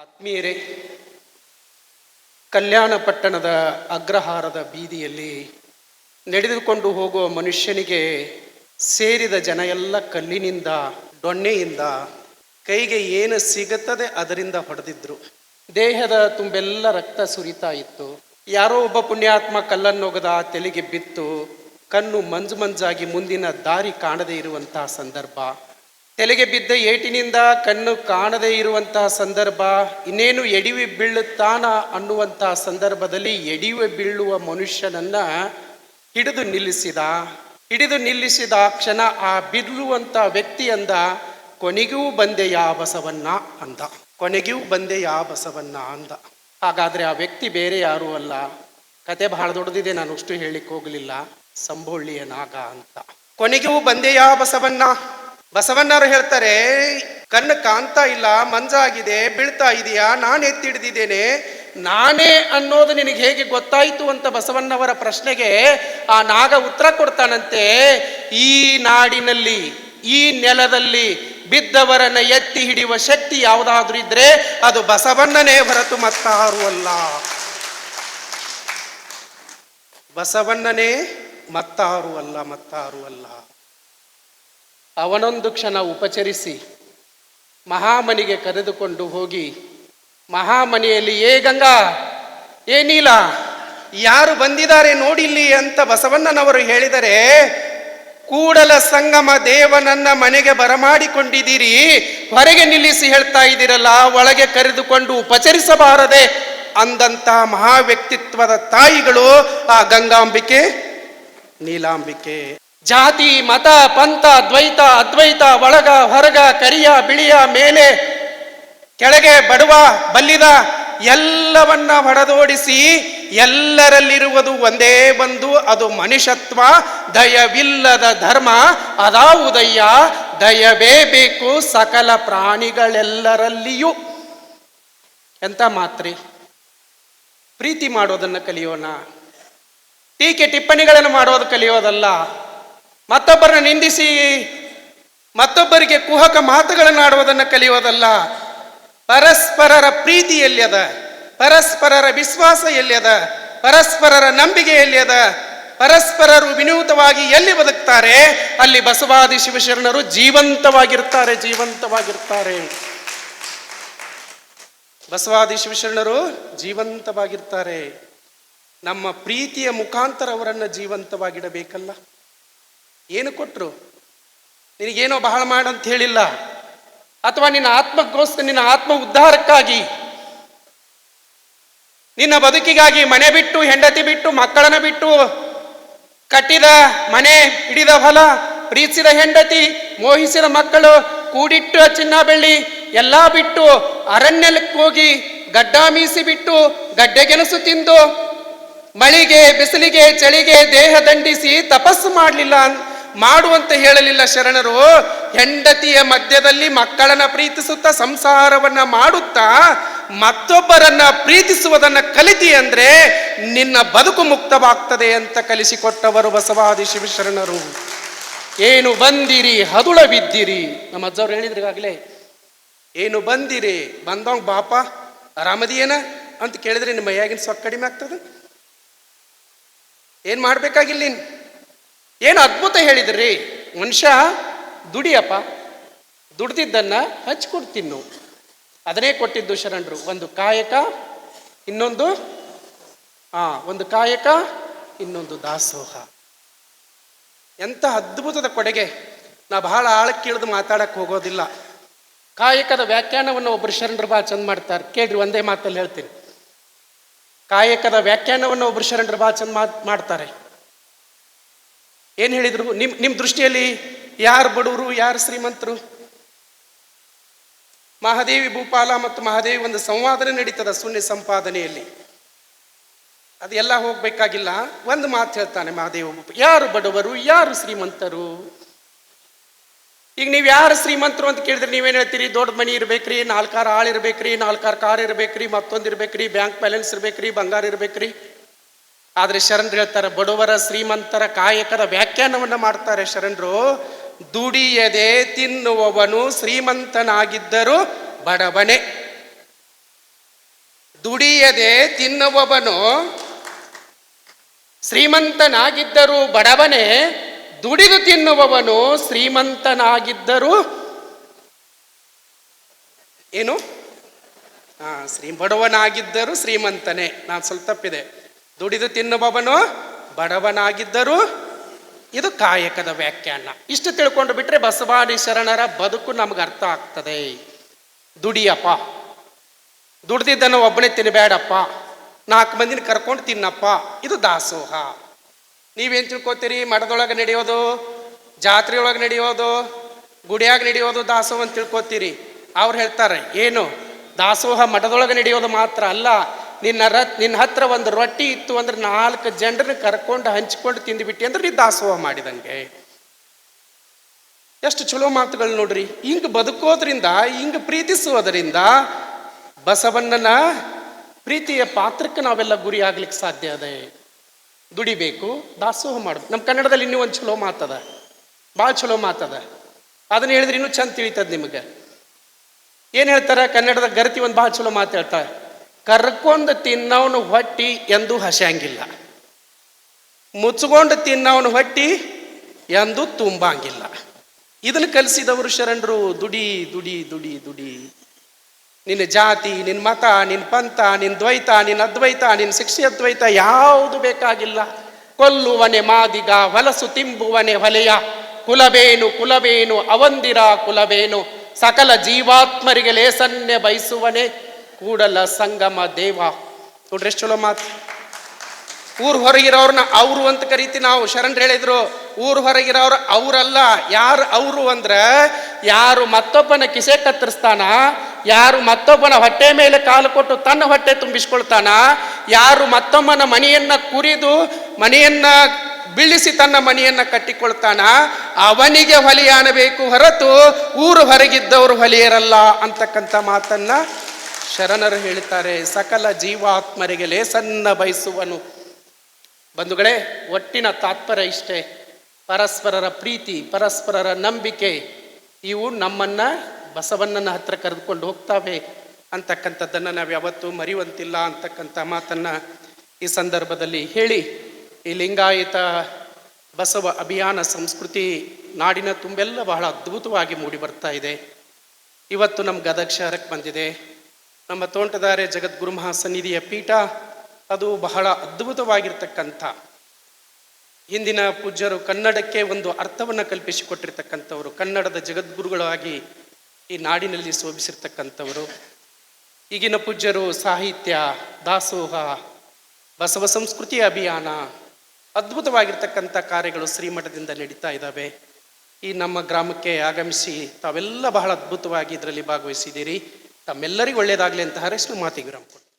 ಆತ್ಮೀಯರೇ, ಕಲ್ಯಾಣ ಪಟ್ಟಣದ ಅಗ್ರಹಾರದ ಬೀದಿಯಲ್ಲಿ ನಡೆದುಕೊಂಡು ಹೋಗುವ ಮನುಷ್ಯನಿಗೆ ಸೇರಿದ ಜನ ಎಲ್ಲ ಕಲ್ಲಿನಿಂದ, ದೊಣ್ಣೆಯಿಂದ, ಕೈಗೆ ಏನು ಸಿಗುತ್ತದೆ ಅದರಿಂದ ಹೊಡೆದಿದ್ರು. ದೇಹದ ತುಂಬೆಲ್ಲ ರಕ್ತ ಸುರಿತಾ ಇತ್ತು. ಯಾರೋ ಒಬ್ಬ ಪುಣ್ಯಾತ್ಮ ಕಲ್ಲನ್ನೊಗದ ತಲೆಗೆ ಬಿತ್ತು. ಕಣ್ಣು ಮಂಜು ಮಂಜಾಗಿ ಮುಂದಿನ ದಾರಿ ಕಾಣದೇ ಇರುವಂತಹ ಸಂದರ್ಭ. ತಲೆಗೆ ಬಿದ್ದ ಏಟಿನಿಂದ ಕಣ್ಣು ಕಾಣದೇ ಇರುವಂತಹ ಸಂದರ್ಭ, ಇನ್ನೇನು ಎಡಿವಿ ಬೀಳುತ್ತಾನ ಅನ್ನುವಂತಹ ಸಂದರ್ಭದಲ್ಲಿ ಎಡಿವೆ ಬೀಳುವ ಮನುಷ್ಯನನ್ನ ಹಿಡಿದು ನಿಲ್ಲಿಸಿದ. ಹಿಡಿದು ನಿಲ್ಲಿಸಿದ ಕ್ಷಣ ಆ ಬಿದ್ದುವಂತ ವ್ಯಕ್ತಿ ಅಂದ, ಕೊನೆಗೂ ಬಂದೆ ಯಾ ಬಸವನ್ನ ಅಂದ. ಕೊನೆಗೂ ಬಂದೆ ಯಾ ಬಸವನ್ನ ಅಂದ. ಹಾಗಾದ್ರೆ ಆ ವ್ಯಕ್ತಿ ಬೇರೆ ಯಾರೂ ಅಲ್ಲ. ಕತೆ ಬಹಳ ದೊಡ್ಡದಿದೆ, ನಾನು ಅಷ್ಟು ಹೇಳಿಕ್ ಹೋಗಲಿಲ್ಲ. ಸಂಬೋಳ್ಳಿಯ ನಾಗ ಅಂತ. ಕೊನೆಗೂ ಬಂದೆ ಯಾ ಬಸವನ್ನ ಬಸವಣ್ಣರು ಹೇಳ್ತಾರೆ, ಕಣ್ಣು ಕಾಣ್ತಾ ಇಲ್ಲ ಮಂಜಾಗಿದೆ ಬೀಳ್ತಾ ಇದೆಯಾ, ನಾನು ಎತ್ತಿಡ್ದಿದ್ದೇನೆ. ನಾನೇ ಅನ್ನೋದು ನಿನಗೆ ಹೇಗೆ ಗೊತ್ತಾಯಿತು? ಅಂತ ಬಸವಣ್ಣವರ ಪ್ರಶ್ನೆಗೆ ಆ ನಾಗ ಉತ್ತರ ಕೊಡ್ತಾನಂತೆ. ಈ ನಾಡಿನಲ್ಲಿ, ಈ ನೆಲದಲ್ಲಿ ಬಿದ್ದವರನ್ನ ಎತ್ತಿ ಹಿಡಿಯುವ ಶಕ್ತಿ ಯಾವುದಾದ್ರೂ ಇದ್ರೆ ಅದು ಬಸವಣ್ಣನೇ ಹೊರತು ಮತ್ತಾರು ಅಲ್ಲ. ಬಸವಣ್ಣನೇ ಮತ್ತಾರು ಅಲ್ಲ ಮತ್ತಾರು ಅಲ್ಲ. ಅವನೊಂದು ಕ್ಷಣ ಉಪಚರಿಸಿ ಮಹಾಮನಿಗೆ ಕರೆದುಕೊಂಡು ಹೋಗಿ, ಮಹಾಮನಿಯಲ್ಲಿ, ಏ ಗಂಗಾ, ಏ ನೀಲ, ಯಾರು ಬಂದಿದ್ದಾರೆ ನೋಡಿಲ್ಲಿ ಅಂತ ಬಸವಣ್ಣನವರು ಹೇಳಿದರೆ, ಕೂಡಲ ಸಂಗಮ ದೇವನನ್ನ ಮನೆಗೆ ಬರಮಾಡಿಕೊಂಡಿದ್ದೀರಿ, ಹೊರಗೆ ನಿಲ್ಲಿಸಿ ಹೇಳ್ತಾ ಇದ್ದೀರಲ್ಲ, ಒಳಗೆ ಕರೆದುಕೊಂಡು ಉಪಚರಿಸಬಾರದೆ ಅಂದಂತ ಮಹಾ ವ್ಯಕ್ತಿತ್ವದ ತಾಯಿಗಳು ಆ ಗಂಗಾಂಬಿಕೆ, ನೀಲಾಂಬಿಕೆ. ಜಾತಿ, ಮತ, ಪಂಥ, ದ್ವೈತ, ಅದ್ವೈತ, ಒಳಗ, ಹೊರಗ, ಕರಿಯ, ಬಿಳಿಯ ಮೇಲೆ ಕೆಳಗೆ, ಬಡವ, ಬಲ್ಲಿದ ಎಲ್ಲವನ್ನ ಹೊಡೆದೋಡಿಸಿ ಎಲ್ಲರಲ್ಲಿರುವುದು ಒಂದೇ ಬಂದು ಅದು ಮನುಷ್ಯತ್ವ. ದಯವಿಲ್ಲದ ಧರ್ಮ, ಅದಾವುದಯ್ಯ, ದಯವೇ ಬೇಕು ಸಕಲ ಪ್ರಾಣಿಗಳೆಲ್ಲರಲ್ಲಿಯೂ. ಎಂತ ಮಾತ್ರಿ? ಪ್ರೀತಿ ಮಾಡೋದನ್ನು ಕಲಿಯೋಣ ಟೀಕೆ ಟಿಪ್ಪಣಿಗಳನ್ನು ಮಾಡೋದು ಕಲಿಯೋದಲ್ಲ? ಮತ್ತೊಬ್ಬರನ್ನ ನಿಂದಿಸಿ, ಮತ್ತೊಬ್ಬರಿಗೆ ಕುಹಕ ಮಾತುಗಳನ್ನು ಆಡುವುದನ್ನು ಕಲಿಯೋದಲ್ಲ ಪರಸ್ಪರರ ಪ್ರೀತಿ ಎಲ್ಲಿಯದ? ಪರಸ್ಪರರ ವಿಶ್ವಾಸ ಎಲ್ಲಿಯದ? ಪರಸ್ಪರರ ನಂಬಿಕೆ ಎಲ್ಲಿಯದ? ಪರಸ್ಪರರು ವಿನೂತವಾಗಿ ಎಲ್ಲಿ ಬದುಕ್ತಾರೆ? ಅಲ್ಲಿ ಬಸವಾದಿ ಶಿವಶರಣರು ಜೀವಂತವಾಗಿರ್ತಾರೆ ಜೀವಂತವಾಗಿರ್ತಾರೆ. ಬಸವಾದಿ ಶಿವಶರಣರು ಜೀವಂತವಾಗಿರ್ತಾರೆ. ನಮ್ಮ ಪ್ರೀತಿಯ ಮುಖಾಂತರ ಅವರನ್ನು ಜೀವಂತವಾಗಿಡಬೇಕಲ್ಲ? ಏನು ಕೊಟ್ಟರು ನಿನಗೇನೋ ಬಹಳ ಮಾಡಂತ ಹೇಳಿಲ್ಲ? ಅಥವಾ ನಿನ್ನ ಆತ್ಮಕ್ಕೋಸ್ಕರ ನಿನ್ನ ಆತ್ಮ ಉದ್ಧಾರಕ್ಕಾಗಿ? ನಿನ್ನ ಬದುಕಿಗಾಗಿ ಮನೆ ಬಿಟ್ಟು, ಹೆಂಡತಿ ಬಿಟ್ಟು, ಮಕ್ಕಳನ್ನು ಬಿಟ್ಟು ಕಟ್ಟಿದ ಮನೆ, ಹಿಡಿದ ಹೊಲ, ಪ್ರೀತಿಸಿದ ಹೆಂಡತಿ, ಮೋಹಿಸಿದ ಮಕ್ಕಳು ಕೂಡಿಟ್ಟು ಚಿನ್ನ ಬೆಳ್ಳಿ ಎಲ್ಲ ಬಿಟ್ಟು ಅರಣ್ಯಕ್ಕೆ ಹೋಗಿ ಗಡ್ಡ ಮೀಸಿ ಬಿಟ್ಟು ಗಡ್ಡೆಗೆನಸು ತಿಂದು ಮಳಿಗೆ, ಬಿಸಿಲಿಗೆ, ಚಳಿಗೆ ದೇಹ ದಂಡಿಸಿ ತಪಸ್ಸು ಮಾಡಲಿಲ್ಲ ಮಾಡುವಂತ ಹೇಳಲಿಲ್ಲ ಶರಣರು. ಹೆಂಡತಿಯ ಮಧ್ಯದಲ್ಲಿ ಮಕ್ಕಳನ್ನ ಪ್ರೀತಿಸುತ್ತಾ ಸಂಸಾರವನ್ನ ಮಾಡುತ್ತಾ ಮತ್ತೊಬ್ಬರನ್ನ ಪ್ರೀತಿಸುವುದನ್ನ ಕಲಿತಿ ಅಂದ್ರೆ ನಿನ್ನ ಬದುಕು ಮುಕ್ತವಾಗ್ತದೆ ಅಂತ ಕಲಿಸಿಕೊಟ್ಟವರು ಬಸವಾದಿ ಶಿವಶರಣರು. ಏನು ಬಂದಿರಿ ಹದುಳ ಬಿದ್ದಿರಿ ನಮ್ಮ ಅಜ್ಜವ್ರು ಹೇಳಿದ್ರು ಏನು ಬಂದಿರಿ ಬಂದವಂಗ ಬಾಪ ಆರಾಮದಿಯೇನ ಅಂತ ಕೇಳಿದ್ರೆ ನಿಮ್ಮ ಮೈಯಾಗಿನ ಸೊಕ್ಕ ಕಡಿಮೆ ಆಗ್ತದೆ. ಏನು ಮಾಡ್ಬೇಕಾಗಿಲ್ಲ ನೀನು? ಏನು ಅದ್ಭುತ ಹೇಳಿದ್ರಿ? ಮನುಷ್ಯ ದುಡಿಯಪ್ಪ, ದುಡ್ದಿದ್ದನ್ನು ಹಚ್ಕೊಡ್ತೀನಿ ನಾವು. ಅದನ್ನೇ ಕೊಟ್ಟಿದ್ದು ಶರಣರು, ಒಂದು ಕಾಯಕ, ಇನ್ನೊಂದು, ಆ, ಒಂದು ಕಾಯಕ, ಇನ್ನೊಂದು ದಾಸೋಹ. ಎಂಥ ಅದ್ಭುತದ ಕೊಡುಗೆ. ನಾ ಬಹಳ ಆಳಕ್ಕೆ ಇಳಿದು ಮಾತಾಡಕ್ಕೆ ಹೋಗೋದಿಲ್ಲ. ಕಾಯಕದ ವ್ಯಾಖ್ಯಾನವನ್ನು ಒಬ್ಬರು ಶರಣರು ಭಾಳ ಚಂದ ಮಾಡ್ತಾರೆ. ಕೇಳ್ರಿ, ಒಂದೇ ಮಾತಲ್ಲಿ ಹೇಳ್ತೀನಿ. ಕಾಯಕದ ವ್ಯಾಖ್ಯಾನವನ್ನು ಒಬ್ಬರು ಶರಣರು ಭಾಳ ಚಂದ ಮಾತು ಮಾಡ್ತಾರೆ. ಏನು ಹೇಳಿದ್ರು? ನಿಮ್ಮ ನಿಮ್ಮ ದೃಷ್ಟಿಯಲ್ಲಿ ಯಾರು ಬಡವರು ಯಾರು ಶ್ರೀಮಂತರು? ಮಹಾದೇವಿ ಭೂಪಾಲ ಮತ್ತು ಮಹಾದೇವಿ ಒಂದು ಸಂವಾದನೆ ನಡೀತದ ಶೂನ್ಯ ಸಂಪಾದನೆಯಲ್ಲಿ. ಅದೆಲ್ಲ ಹೋಗಬೇಕಾಗಿಲ್ಲ. ಒಂದು ಮಾತು ಹೇಳ್ತಾನೆ ಮಹಾದೇವ ಯಾರು ಬಡವರು, ಯಾರು ಶ್ರೀಮಂತರು? ಈಗ ನೀವು ಯಾರು ಶ್ರೀಮಂತರು ಅಂತ ಕೇಳಿದ್ರೆ ನೀವೇನು ಹೇಳ್ತೀರಿ? ದೊಡ್ಡ ಮನಿ ಇರ್ಬೇಕ್ರಿ, ನಾಲ್ಕಾರು ಆಳು ಇರ್ಬೇಕ್ರಿ, ನಾಲ್ಕಾರು ಕಾರ್ ಇರ್ಬೇಕ್ರಿ, ಮತ್ತೊಂದು ಇರ್ಬೇಕ್ರಿ, ಬ್ಯಾಂಕ್ ಬ್ಯಾಲೆನ್ಸ್ ಇರ್ಬೇಕ್ರಿ, ಬಂಗಾರ ಇರ್ಬೇಕ್ರಿ. ಆದರೆ ಶರಣರು ಹೇಳ್ತಾರೆ, ಬಡವರ ಶ್ರೀಮಂತರ ಕಾಯಕದ ವ್ಯಾಖ್ಯಾನವನ್ನು ಮಾಡ್ತಾರೆ ಶರಣರು. ದುಡಿಯದೆ ತಿನ್ನುವವನು ಶ್ರೀಮಂತನಾಗಿದ್ದರೂ ಬಡವನೇ. ದುಡಿಯದೆ ತಿನ್ನುವವನು ಶ್ರೀಮಂತನಾಗಿದ್ದರೂ ಬಡವನೇ. ದುಡಿದು ತಿನ್ನುವವನು ಶ್ರೀಮಂತನಾಗಿದ್ದರೂ ಏನು? ಹಾ ಶ್ರೀ ಬಡವನಾಗಿದ್ದರೂ ಶ್ರೀಮಂತನೇ. ನಾನು ಸ್ವಲ್ಪ ತಪ್ಪಿದೆ. ದುಡಿದು ತಿನ್ನುವವನು ಬಡವನಾಗಿದ್ದರೂ ಇದು ಕಾಯಕದ ವ್ಯಾಖ್ಯಾನ. ಇಷ್ಟು ತಿಳ್ಕೊಂಡು ಬಿಟ್ರೆ ಬಸವಾದಿ ಶರಣರ ಬದುಕು ನಮ್ಗೆ ಅರ್ಥ ಆಗ್ತದೆ. ದುಡಿಯಪ್ಪ. ದುಡ್ದಿದ್ದನ್ನು ಒಬ್ಬನೇ ತಿನ್ನಬೇಡಪ್ಪ ನಾಲ್ಕು ಮಂದಿನ ಕರ್ಕೊಂಡು ತಿನ್ನಪ್ಪ. ಇದು ದಾಸೋಹ. ನೀವೇನು ತಿಳ್ಕೊತೀರಿ? ಮಠದೊಳಗೆ ನಡೆಯೋದು, ಜಾತ್ರೆಯೊಳಗೆ ನಡೆಯೋದು, ಗುಡಿಯಾಗ ನಡೆಯೋದು ದಾಸೋಹ ಅಂತ ತಿಳ್ಕೊತೀರಿ. ಅವ್ರು ಹೇಳ್ತಾರೆ, ಏನು? ದಾಸೋಹ ಮಠದೊಳಗೆ ನಡೆಯೋದು ಮಾತ್ರ ಅಲ್ಲ ನಿನ್ನ ರತ್ ನಿನ್ನ ಹತ್ರ ಒಂದು ರೊಟ್ಟಿ ಇತ್ತು ಅಂದ್ರೆ ನಾಲ್ಕು ಜನರನ್ನ ಕರ್ಕೊಂಡು ಹಂಚ್ಕೊಂಡು ತಿಂದುಬಿಟ್ಟಿ ಅಂದ್ರೆ ನೀ ದಾಸೋಹ ಮಾಡಿದಂಗೆ. ಎಷ್ಟು ಚಲೋ ಮಾತುಗಳು ನೋಡ್ರಿ. ಹಿಂಗೆ ಬದುಕೋದ್ರಿಂದ, ಹಿಂಗೆ ಪ್ರೀತಿಸುವುದರಿಂದ ಬಸವಣ್ಣನ ಪ್ರೀತಿಯ ಪಾತ್ರಕ್ಕೆ ನಾವೆಲ್ಲ ಗುರಿ ಆಗ್ಲಿಕ್ಕೆ ಸಾಧ್ಯ ಅದೇ. ದುಡಿಬೇಕು, ದಾಸೋಹ ಮಾಡೋದು ನಮ್ಮ ಕನ್ನಡದಲ್ಲಿ ಇನ್ನೂ ಒಂದು ಚಲೋ ಮಾತದ. ಭಾಳ ಚಲೋ ಮಾತದ. ಅದನ್ನ ಹೇಳಿದ್ರೆ ಇನ್ನೂ ಚಂದ ತಿಳಿತದ ನಿಮಗೆ. ಏನು ಹೇಳ್ತಾರೆ? ಕನ್ನಡದ ಗರತಿ ಒಂದು ಭಾಳ ಚಲೋ ಮಾತು ಹೇಳ್ತಾರೆ ಕರ್ಕೊಂಡು ತಿನ್ನವನು ಹೊಟ್ಟಿ ಎಂದು ಹಸ್ಯಾಂಗಿಲ್ಲ. ಮುಚ್ಕೊಂಡು ತಿನ್ನವನು ಹೊಟ್ಟಿ ಎಂದು ತುಂಬಂಗಿಲ್ಲ. ಇದನ್ನು ಕಲಿಸಿದವರು ಶರಣರು ದುಡಿ ದುಡಿ ದುಡಿ ದುಡಿ. ನಿನ್ನ ಜಾತಿ, ನಿನ್ನ ಮತ, ನಿನ್ನ ಪಂಥ, ನಿನ್ನ ದ್ವೈತ, ನಿನ್ನ ಅದ್ವೈತ, ನಿನ್ನ ಶಿಕ್ಷೆ ಅದ್ವೈತ ಯಾವುದು ಬೇಕಾಗಿಲ್ಲ. ಕೊಲ್ಲುವನೆ ಮಾದಿಗ, ಹೊಲಸು ತಿಂಬುವನೆ ಹೊಲೆಯ. ಕುಲಬೇನು ಕುಲಬೇನು, ಅವಂದಿರ ಕುಲಬೇನು. ಸಕಲ ಜೀವಾತ್ಮರಿಗೆ ಲೇಸನ್ನೆ ಬಯಸುವನೆ. ಕೂಡಲ ಸಂಗಮ ದೇವ. ನೋಡ್ರಿ ಎಷ್ಟು ಚಲೋ ಮಾತು. ಊರ್ ಹೊರಗಿರೋರ್ನ ಅವರು ಅಂತ ಕರಿತೀವಿ ನಾವು. ಶರಣ್ ಹೇಳಿದ್ರು, ಊರ್ ಹೊರಗಿರೋರು ಅವರಲ್ಲ. ಯಾರು ಅವರು ಅಂದ್ರೆ, ಯಾರು ಮತ್ತೊಬ್ಬನ ಕಿಸೆ ಕತ್ತರಿಸ್ತಾನ? ಯಾರು ಮತ್ತೊಬ್ಬನ ಹೊಟ್ಟೆ ಮೇಲೆ ಕಾಲು ಕೊಟ್ಟು ತನ್ನ ಹೊಟ್ಟೆ ತುಂಬಿಸ್ಕೊಳ್ತಾನ? ಯಾರು ಮತ್ತೊಮ್ಮನ ಮನೆಯನ್ನ ಕುರಿದು, ಮನೆಯನ್ನ ಬೀಳಿಸಿ ತನ್ನ ಮನೆಯನ್ನ ಕಟ್ಟಿಕೊಳ್ತಾನ? ಅವನಿಗೆ ಹೊಲಿಯಾನಬೇಕು ಹೊರತು ಊರು ಹೊರಗಿದ್ದವರು ಹೊಲಿಯರಲ್ಲ ಅಂತಕ್ಕಂಥ ಮಾತನ್ನ ಶರಣರು ಹೇಳ್ತಾರೆ ಸಕಲ ಜೀವಾತ್ಮರಿಗೆ ಲೇಸನ್ನ ಬಯಸುವನು. ಬಂಧುಗಳೇ, ಒಟ್ಟಿನ ತಾತ್ಪರ್ಯ ಇಷ್ಟೇ. ಪರಸ್ಪರರ ಪ್ರೀತಿ, ಪರಸ್ಪರರ ನಂಬಿಕೆ, ಇವು ನಮ್ಮನ್ನ, ಬಸವಣ್ಣನ ಹತ್ರ ಕರೆದುಕೊಂಡು ಹೋಗ್ತಾವೆ. ಅಂತಕ್ಕಂಥದ್ದನ್ನು ನಾವು ಯಾವತ್ತೂ ಮರೆಯುವಂತಿಲ್ಲ ಅಂತಕ್ಕಂಥ ಮಾತನ್ನ ಈ ಸಂದರ್ಭದಲ್ಲಿ ಹೇಳಿ, ಈ ಲಿಂಗಾಯತ ಬಸವ ಅಭಿಯಾನ ಸಂಸ್ಕೃತಿ ನಾಡಿನ ತುಂಬೆಲ್ಲ ಬಹಳ ಅದ್ಭುತವಾಗಿ ಮೂಡಿ ಬರ್ತಾ ಇದೆ. ಇವತ್ತು ನಮ್ಮ ಗದಗ ಶಹರಕ್ಕೆ ಬಂದಿದೆ. ನಮ್ಮ ತೋಂಟದಾರೆ ಜಗದ್ಗುರು ಮಹಾಸನ್ನಿಧಿಯ ಪೀಠ, ಅದು ಬಹಳ ಅದ್ಭುತವಾಗಿರ್ತಕ್ಕಂಥ, ಹಿಂದಿನ ಪೂಜ್ಯರು ಕನ್ನಡಕ್ಕೆ ಒಂದು ಅರ್ಥವನ್ನು ಕಲ್ಪಿಸಿಕೊಟ್ಟಿರ್ತಕ್ಕಂಥವರು, ಕನ್ನಡದ ಜಗದ್ಗುರುಗಳಾಗಿ ಈ ನಾಡಿನಲ್ಲಿ ಶೋಭಿಸಿರ್ತಕ್ಕಂಥವರು. ಈಗಿನ ಪೂಜ್ಯರು ಸಾಹಿತ್ಯ, ದಾಸೋಹ, ಬಸವ ಸಂಸ್ಕೃತಿ ಅಭಿಯಾನ, ಅದ್ಭುತವಾಗಿರ್ತಕ್ಕಂಥ ಕಾರ್ಯಗಳು ಶ್ರೀಮಠದಿಂದ ನಡೀತಾ ಇದ್ದಾವೆ. ಈ ನಮ್ಮ ಗ್ರಾಮಕ್ಕೆ ಆಗಮಿಸಿ ತಾವೆಲ್ಲ ಬಹಳ ಅದ್ಭುತವಾಗಿ ಇದರಲ್ಲಿ ಭಾಗವಹಿಸಿದ್ದೀರಿ. ತಮ್ಮೆಲ್ಲರಿಗೂ ಒಳ್ಳೆಯದಾಗಲಿ ಅಂತ ಹರೇಶ್ನ ಮಾತಿಗೆ ವಿರಾಮ ಕೊಡ್ತೀನಿ.